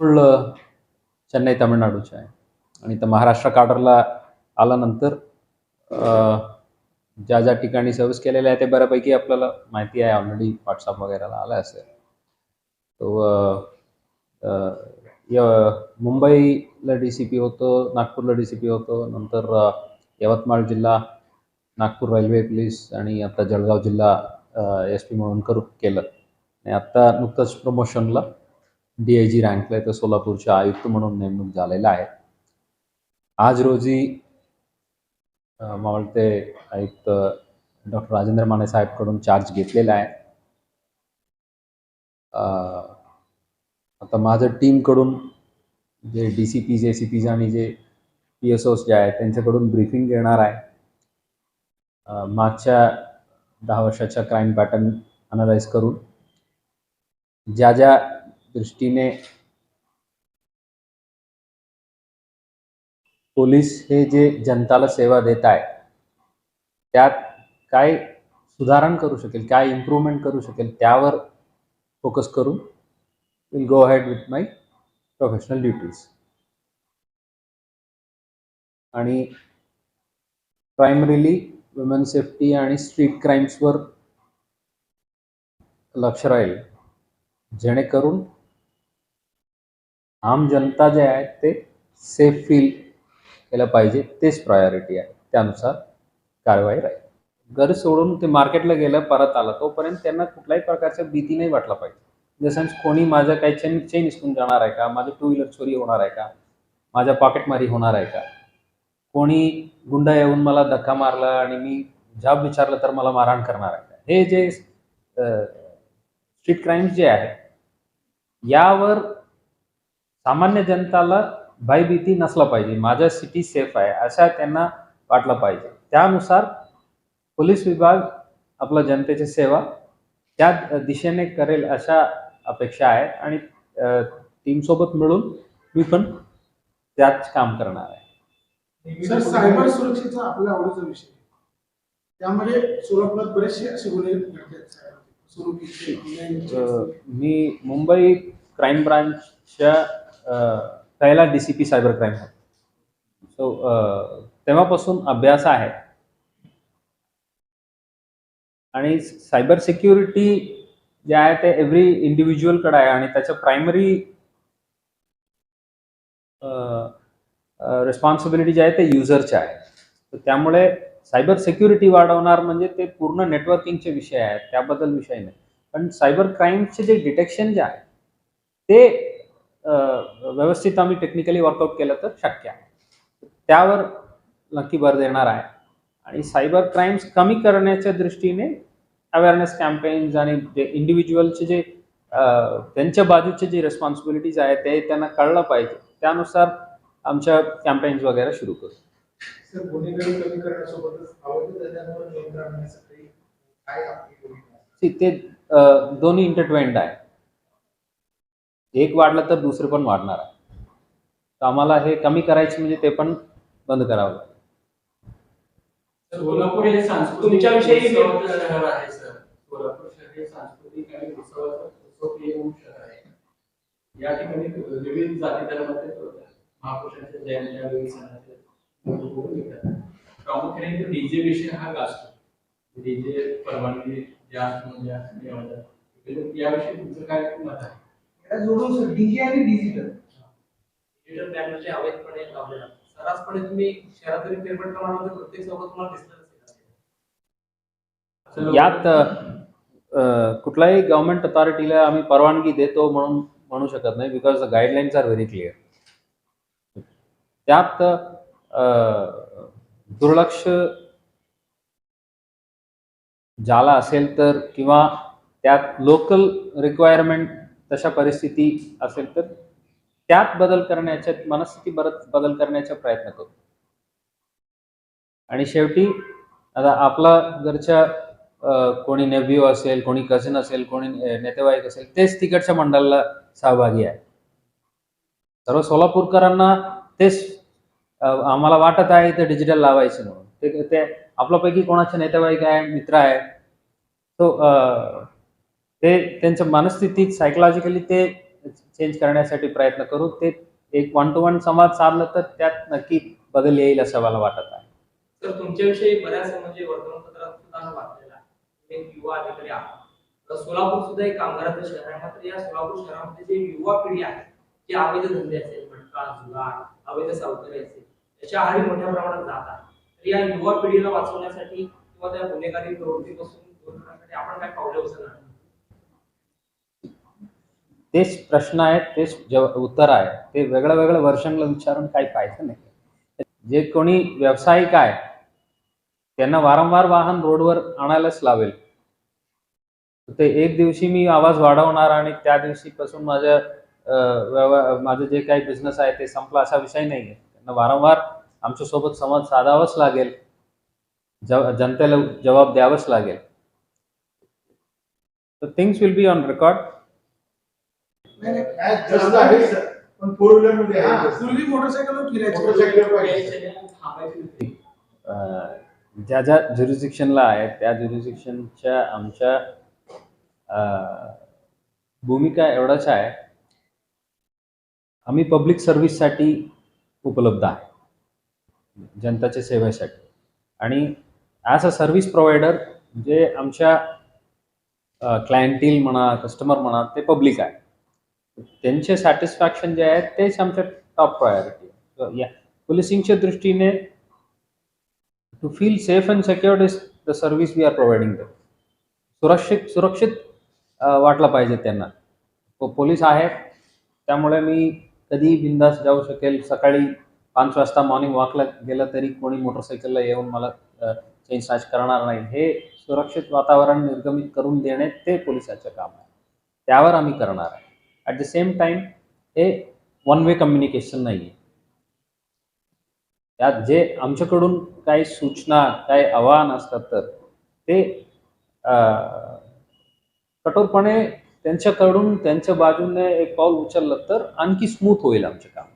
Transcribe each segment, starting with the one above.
मूळ uh, चेन्नई तामिळनाडूचे आहे. आणि तर महाराष्ट्र काडरला आल्यानंतर uh, ज्या ज्या ठिकाणी सर्व्हिस केलेल्या आहे ते बऱ्यापैकी आपल्याला माहिती आहे. ऑलरेडी व्हॉट्सअप वगैरेला आलं असेल. तो uh, य- मुंबईला डी सी पी होतो नागपूरला डी सी पी होतो. नंतर यवतमाळ जिल्हा नागपूर रेल्वे पोलीस आणि आता जळगाव जिल्हा एस पी म्हणून करू केलं. आणि आत्ता नुकतंच प्रमोशनला डी आय जी रँकला इथं सोलापूरचे आयुक्त म्हणून नेमणूक झालेला आहे. आज रोजी मला वाटते आयुक्त डॉक्टर राजेंद्र माने साहेबकडून चार्ज घेतलेला आहे. आता माझं टीमकडून जे D C Ps A C Ps आणि जे पी एस ओज जे आहेत त्यांच्याकडून ब्रीफिंग घेणार आहे. मागच्या दहा वर्षाच्या क्राईम पॅटर्न अनालाइज करून ज्या ज्या दृष्टीने पोलीस हे जे जनताला सेवा देत आहे त्यात काय सुधारण करू शकेल काय इम्प्रूव्हमेंट करू शकेल त्यावर फोकस करून will go had with my professional duties आणि प्रायमरीली वुमेन सेफ्टी आणि स्ट्रीट क्राईम्सवर लक्ष राहील जेणेकरून आम जनता जे आहे ते सेफ फील केलं पाहिजे तेच प्रायोरिटी आहे. त्यानुसार कारवाई राहील. घर सोडून ते मार्केटला गेलं परत आलं तोपर्यंत त्यांना कुठल्याही प्रकारच्या भीती नाही वाटला पाहिजे. इन द सेन्स कोणी माझं काही चेन चेन हिसकून जाणार आहे का? माझं टू व्हीलर चोरी होणार आहे का? माझ्या पॉकेटमारी होणार आहे का? कोणी गुंड येऊन मला धक्का मारला आणि मी जॉब विचारलं तर मला मारहाण करणार आहे का? हे जे स्ट्रीट क्राईम्स जे आहे यावर सामान्य जनताला भयभीती नसला पाहिजे. माझं सिटी सेफ आहे. असा त्यांना वाटलं पाहिजे. त्यानुसार पोलीस विभाग आपला जनतेची सेवा त्या दिशेने करेल अशा अपेक्षा आहेत. आणि टीमसोबत मिळून मी पण त्याच काम करणार आहे. सर सायबर सुरक्षेचा आपल्या आवडीचा विषय आहे. त्यामध्ये सोलापुरात बरेचसे असे गुन्हे घडतात मी मुंबई क्राईम ब्रांचच्या पहिला D C P cyber crime so तेव्हापासून अभ्यास आहे. आणि सायबर सिक्युरिटी जे आहे ते एव्हरी इंडिव्हिज्युअलकडे आहे आणि त्याचं प्रायमरी रिस्पॉन्सिबिलिटी जे आहे ते युजरचे आहे. तर त्यामुळे सायबर सिक्युरिटी वाढवणार म्हणजे ते पूर्ण नेटवर्किंगचे विषय आहेत. त्याबद्दल विषय नाही. पण सायबर क्राईमचे जे डिटेक्शन जे आहे ते व्यवस्थित आम्ही टेक्निकली वर्कआउट केलं तर शक्य आहे. त्यावर नक्की भर देणार आहे. आणि सायबर क्राईम्स कमी करण्याच्या दृष्टीने अवेअरनेस कॅम्पेन्स आणि जे इंडिव्हिज्युअलचे जे त्यांच्या बाजूचे जे रिस्पॉन्सिबिलिटीज आहे ते त्यांना कळलं पाहिजे. त्यानुसार आमच्या कॅम्पेन्स वगैरे सुरू करू. ते दोन्ही इंटरट्वेंड आहे. एक वाढलं तर दुसरं पण वाढणार आहे. तर आम्हाला हे कमी करायचे म्हणजे ते पण बंद करावं लागेल. सोलापूर हे सांस्कृतिक शहर आहे सर. सोलापूर शहर हे सांस्कृतिक आणि उत्सवाचं उत्सवप्रिय शहर आहे. या ठिकाणी विविध जाती धर्माचे महापुरुषांच्या जयंत्या विविध सणाचे लोक येतात प्रामुख्याने डीजे विषय हा गाजतो डीजे परवानगी ज्या म्हणजे याविषयी तुमचं काय मत आहे? याला जोडून सर डीजे आणि डिजिटल डिजिटल बॅनरचे अवैधपणे लावले जातात सर्रासपणे तुम्ही शहरात जरी फेरफट प्रमाणामध्ये प्रत्येक चौकात तुम्हाला दिसलं असेल यात अ, कुठल्याही गव्हर्नमेंट अथॉरिटीला आम्ही परवानगी देतो म्हणून म्हणू शकत नाही because the guidelines are very clear त्यात दुर्लक्ष झाला असेल तर किंवा त्यात लोकल रिक्वायरमेंट तशा परिस्थिती असेल तर त्यात बदल करण्याच्या मनस्थिती बरत बदल करण्याचा प्रयत्न करू. आणि शेवटी आता आपला घरच्या कोणी नेव्ह्यू असेल कोणी कझिन असेल कोणी नेतेवाईक असेल तेच तिकडच्या मंडळाला सहभागी आहे. सर्व सोलापूरकरांना तेच आम्हाला वाटत आहे ते डिजिटल लावायचे म्हणून. ते ते आपल्यापैकी कोणाचे नेतेवाईक आहे मित्र आहे तो ते त्यांच्या मनस्थितीत सायकोलॉजिकली ते चेंज करण्यासाठी प्रयत्न करू. ते एक वन टू वन संवाद साधलं तर त्यात नक्की बदल येईल असं मला वाटत आहे. तर तुमच्याविषयी बऱ्याच म्हणजे वर्तमानपत्रात सुद्धा वाचलेला एक युवा अधिकारी आहात. सोलापूर सुद्धा एक कामगाराचं शहर आहे. मात्र या सोलापूर शहरामध्ये जे युवा पिढी आहे जे अवैध धंदे असेल भटका जुगार अवैध सावकारी असेल त्याच्या आहारी मोठ्या प्रमाणात जात आहे. तर या युवा पिढीला वाचवण्यासाठी किंवा त्या गुन्हेगारी प्रवृत्तीपासून दूर करण्यासाठी आपण काय पावले उचलणार? तेच प्रश्न आहेत तेच जव उत्तर आहे ते वेगळं वेगळं वर्षांना विचारून काही फायदा नाही. जे कोणी व्यावसायिक आहे त्यांना वारंवार वाहन रोडवर आणायलाच लावेल. ते एक दिवशी मी आवाज वाढवणार आणि त्या दिवशीपासून माझं माझं जे काही बिझनेस आहे ते संपला असा विषय नाही आहे. त्यांना वारंवार आमच्यासोबत संवाद साधावाच लागेल. जव जनतेला जवाब द्यावंच लागेल. तर things will be on record नाही, नाही. काय जास्त आहे सर. पण फोर व्हीलरमध्ये हा, आहे पूर्वी मोटरसायकलवर फिरायचे. मोटरसायकल पाहिजे. याच्याने थांबायची होती. अं, ज्या ज्या ज्युरिझिक्शनला आहे त्या ज्युरिझिक्शनच्या आमच्या भूमिका एवढंच आहे आम्ही पब्लिक सर्व्हिससाठी उपलब्ध आहे. जनताच्या सेवेसाठी. आणि ॲज अ सर्व्हिस प्रोव्हायडर जे आमच्या क्लायंटील म्हणा कस्टमर म्हणा ते पब्लिक आहे. त्यांचे सॅटिस्फॅक्शन जे आहे तेच आमच्या टॉप प्रायोरिटी आहे. या पोलिसिंगच्या दृष्टीने to feel safe and secured is the service we are providing the सुरक्षित सुरक्षित वाटलं पाहिजे त्यांना. पोलीस आहेत त्यामुळे मी कधी बिंदास जाऊ शकेल. सकाळी पाच वाजता मॉर्निंग वॉकला गेलं तरी कोणी मोटरसायकलला येऊन मला चेंज साच करणार नाही. हे सुरक्षित वातावरण निर्गमित करून देणे ते पोलिसाचं काम आहे. त्यावर आम्ही करणार आहे. ॲट द सेम टाइम हे वन वे कम्युनिकेशन नाही आहे त्यात जे आमच्याकडून काही सूचना काही आव्हान असतात तर ते कठोरपणे त्यांच्याकडून त्यांच्या बाजूने एक पाऊल उचललं तर आणखी स्मूथ होईल आमचे काम.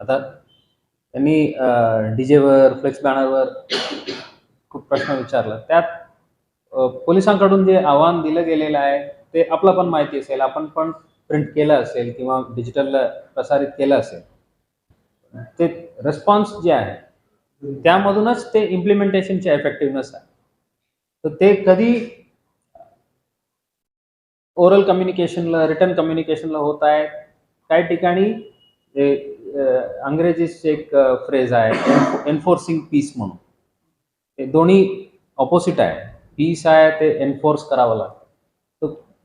आता त्यांनी डीजेवर फ्लेक्स बॅनरवर खूप प्रश्न विचारला. त्यात पोलिसांकडून जे आव्हान दिलं गेलेलं आहे ते आपला पण माहिती असेल आपण पण प्रिंट केलं असेल किंवा डिजिटल प्रसारित केलं असेल. ते रिस्पॉन्स जे आहे त्यामधूनच ते इम्प्लिमेंटेशनचे एफेक्टिव्हनेस आहे. तर ते कधी ओरल कम्युनिकेशनला रिटर्न कम्युनिकेशनला होत आहे काही ठिकाणी ते, अंग्रेजीचे एक फ्रेज आहे एन्फोर्सिंग पीस म्हणून. ते दोन्ही ऑपोजिट आहे. पीस आहे ते एन्फोर्स करावं लागतं.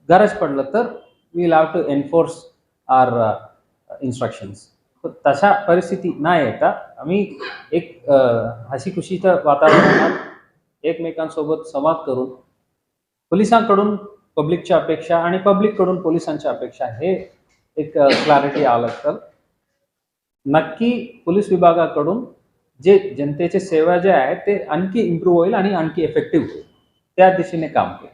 गरज पडलं तर we have to enforce our instructions तशा परिस्थिती नाही येता आम्ही एक uh, हसी खुशीच्या वातावरणात एकमेकांसोबत संवाद करून पोलिसांकडून पब्लिकच्या अपेक्षा आणि पब्लिककडून पोलिसांच्या अपेक्षा हे एक uh, क्लॅरिटी आलं तर नक्की पोलीस विभागाकडून जे जनतेचे सेवा जे आहे ते आणखी इम्प्रूव्ह होईल आणि आणखी इफेक्टिव्ह होईल. त्या दिशेने काम केलं